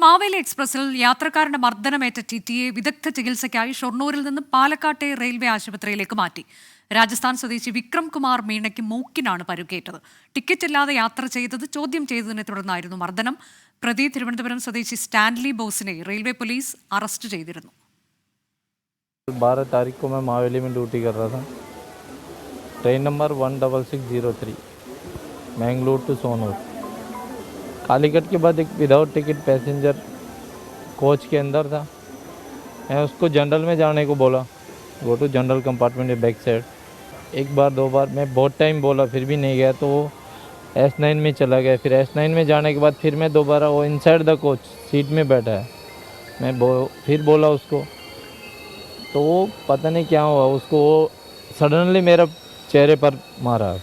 മാവേലി എക്സ്പ്രസിൽ യാത്രക്കാരന്റെ മർദ്ദനമേറ്റ ടി ടിയെ വിദഗ്ധ ചികിത്സയ്ക്കായി ഷൊർണൂരിൽ നിന്ന് പാലക്കാട്ടെ റെയിൽവേ ആശുപത്രിയിലേക്ക് മാറ്റി രാജസ്ഥാൻ സ്വദേശി വിക്രം കുമാർ മീണയ്ക്ക് മൂക്കിനാണ് പരുക്കേറ്റത് ടിക്കറ്റ് ഇല്ലാതെ യാത്ര ചെയ്തത് ചോദ്യം ചെയ്തതിനെ തുടർന്നായിരുന്നു മർദ്ദനം പ്രതി തിരുവനന്തപുരം സ്വദേശി സ്റ്റാൻലി ബോസിനെ റെയിൽവേ പോലീസ് അറസ്റ്റ് ചെയ്തിരുന്നു बारह तारीख को मैं मावेली में ड्यूटी कर रहा था train number one double six zero three Mangalore to Sonur Calicut के बाद एक विदाउट टिकट पैसेंजर कोच के अंदर था। मैं उसको जनरल में जाने को बोला। Go to general compartment back side एक बार, दो बार, मैं बहुत टाइम बोला, फिर भी नहीं गया तो वो एस नाइन में चला गया। फिर एस नाइन में जाने के बाद फिर मैं दोबारा वो इनसाइड द कोच सीट में बैठा है। मैं बो, फिर बोला उसको। तो वो पता नहीं क्या हुआ, उसको वो सडनली मेरा चेहरे पर मारा।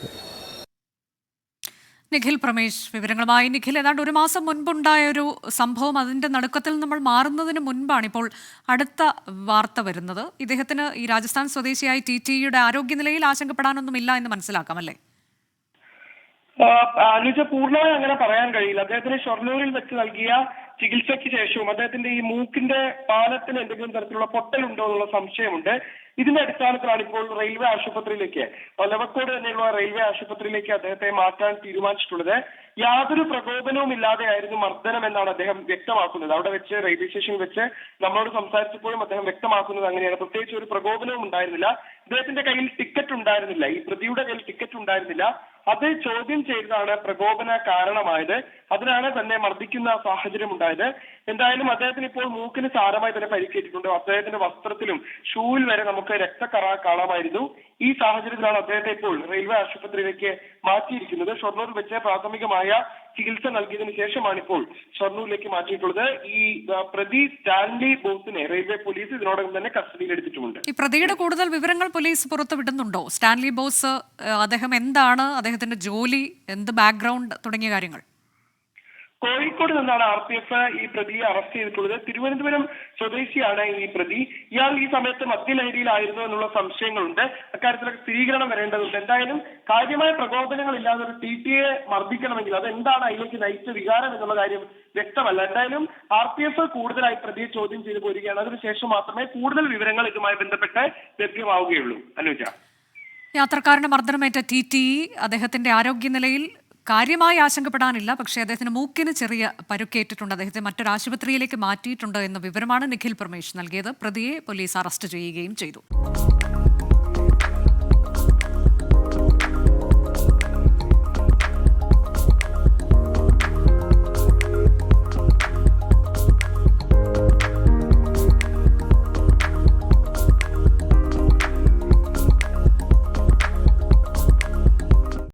നിഖിൽ പ്രമേഷ് വിവരങ്ങളുമായി നിഖിൽ. ഏതാണ്ട് ഒരു മാസം മുൻപുണ്ടായ ഒരു സംഭവം അതിന്റെ നടുക്കത്തിൽ നമ്മൾ മാറുന്നതിന് മുൻപാണ് ഇപ്പോൾ അടുത്ത വാർത്ത വരുന്നത്. ഇദ്ദേഹത്തിന് ഈ രാജസ്ഥാൻ സ്വദേശിയായ ടി ടിയുടെ ആരോഗ്യനിലയിൽ ആശങ്കപ്പെടാനൊന്നുമില്ല എന്ന് മനസ്സിലാക്കാം അല്ലേ? അനുജ പൂർണമായി അങ്ങനെ പറയാൻ കഴിയില്ല. അദ്ദേഹത്തിന് ഷൊർണൂരിൽ വെച്ച് നൽകിയ ചികിത്സയ്ക്ക് ശേഷവും അദ്ദേഹത്തിന്റെ ഈ മൂക്കിന്റെ പാലത്തിന് എന്തെങ്കിലും തരത്തിലുള്ള പൊട്ടലുണ്ടോ എന്നുള്ള സംശയമുണ്ട്. ഇതിന്റെ അടിസ്ഥാനത്തിലാണ് ഇപ്പോൾ റെയിൽവേ ആശുപത്രിയിലേക്ക് ഒലവക്കോട് തന്നെയുള്ള റെയിൽവേ ആശുപത്രിയിലേക്ക് അദ്ദേഹത്തെ മാറ്റാൻ തീരുമാനിച്ചിട്ടുള്ളത്. യാതൊരു പ്രകോപനവും ഇല്ലാതെയായിരുന്നു മർദ്ദനം എന്നാണ് അദ്ദേഹം വ്യക്തമാക്കുന്നത്. അവിടെ വെച്ച് റെയിൽവേ സ്റ്റേഷനിൽ വെച്ച് നമ്മളോട് സംസാരിച്ചപ്പോഴും അദ്ദേഹം വ്യക്തമാക്കുന്നത് അങ്ങനെയാണ്. പ്രത്യേകിച്ച് ഒരു പ്രകോപനവും ഉണ്ടായിരുന്നില്ല. അദ്ദേഹത്തിന്റെ കയ്യിൽ ടിക്കറ്റ് ഉണ്ടായിരുന്നില്ല. ഈ പ്രതിയുടെ കയ്യിൽ ടിക്കറ്റ് ഉണ്ടായിരുന്നില്ല. അത് ചോദ്യം ചെയ്തതാണ് പ്രകോപന കാരണമായത്. അതിനാണ് തന്നെ മർദ്ദിക്കുന്ന സാഹചര്യം ഉണ്ടായത്. എന്തായാലും അദ്ദേഹത്തിന് ഇപ്പോൾ മൂക്കിന് സാരമായി തന്നെ പരിക്കേറ്റിട്ടുണ്ട്. അദ്ദേഹത്തിന്റെ വസ്ത്രത്തിലും ഷൂവിൽ വരെ നമുക്ക് രക്തക്കറ കാണാമായിരുന്നു. ഈ സാഹചര്യത്തിലാണ് അദ്ദേഹത്തെ ഇപ്പോൾ റെയിൽവേ ആശുപത്രിയിലേക്ക് മാറ്റിയിരിക്കുന്നത്. ഷൊർണൂർ വെച്ച് പ്രാഥമികമായ ചികിത്സ നൽകിയതിനു ശേഷമാണ് ഇപ്പോൾ ഷൊർണൂരിലേക്ക് മാറ്റിയിട്ടുള്ളത്. ഈ പ്രതി സ്റ്റാൻലി ബോസിനെ റെയിൽവേ പോലീസ് ഇതിനോടകം തന്നെ കസ്റ്റഡിയിൽ എടുത്തിട്ടുമുണ്ട്. ഈ പ്രതിയുടെ കൂടുതൽ വിവരങ്ങൾ പോലീസ് പുറത്തുവിടുന്നുണ്ടോ? സ്റ്റാൻലി ബോസ് അദ്ദേഹം എന്താണ് അദ്ദേഹത്തിന്റെ ജോലി എന്ത് ബാക്ക്ഗ്രൗണ്ട് തുടങ്ങിയ കാര്യങ്ങൾ? കോഴിക്കോട് നിന്നാണ് ആർ പി എഫ് ഈ പ്രതിയെ അറസ്റ്റ് ചെയ്തിട്ടുള്ളത്. തിരുവനന്തപുരം സ്വദേശിയാണ് ഈ പ്രതി. ഇയാൾ ഈ സമയത്ത് മദ്യലഹരിയിലായിരുന്നു എന്നുള്ള സംശയങ്ങളുണ്ട്. അക്കാര്യത്തിലൊക്കെ സ്ഥിരീകരണം വരേണ്ടതുണ്ട്. എന്തായാലും കാര്യമായ പ്രകോപനങ്ങൾ ഇല്ലാതെ ഒരു ടി ടി എ മർദ്ദിക്കണമെങ്കിൽ അത് എന്താണ് അതിലേക്ക് നയിച്ച വികാരം എന്നുള്ള കാര്യം വ്യക്തമല്ല. എന്തായാലും ആർ പി എഫ് കൂടുതലായി പ്രതിയെ ചോദ്യം ചെയ്തു പോരുകയാണ്. അതിനുശേഷം മാത്രമേ കൂടുതൽ വിവരങ്ങൾ ഇതുമായി ബന്ധപ്പെട്ട് ലഭ്യമാവുകയുള്ളൂ. അനുജ. യാത്രക്കാരന്റെ മർദ്ദനമേറ്റ ടി ടി അദ്ദേഹത്തിന്റെ ആരോഗ്യനിലയിൽ കാര്യമായി ആശങ്കപ്പെടാനില്ല. പക്ഷേ അദ്ദേഹത്തിന് മൂക്കിന് ചെറിയ പരുക്കേറ്റിട്ടുണ്ട്. അദ്ദേഹത്തെ മറ്റൊരു ആശുപത്രിയിലേക്ക് മാറ്റിയിട്ടുണ്ട് എന്ന വിവരമാണ് നിഖിൽ പ്രമേഷ് നൽകിയത്. പ്രതിയെ പോലീസ് അറസ്റ്റ് ചെയ്യുകയും ചെയ്തു.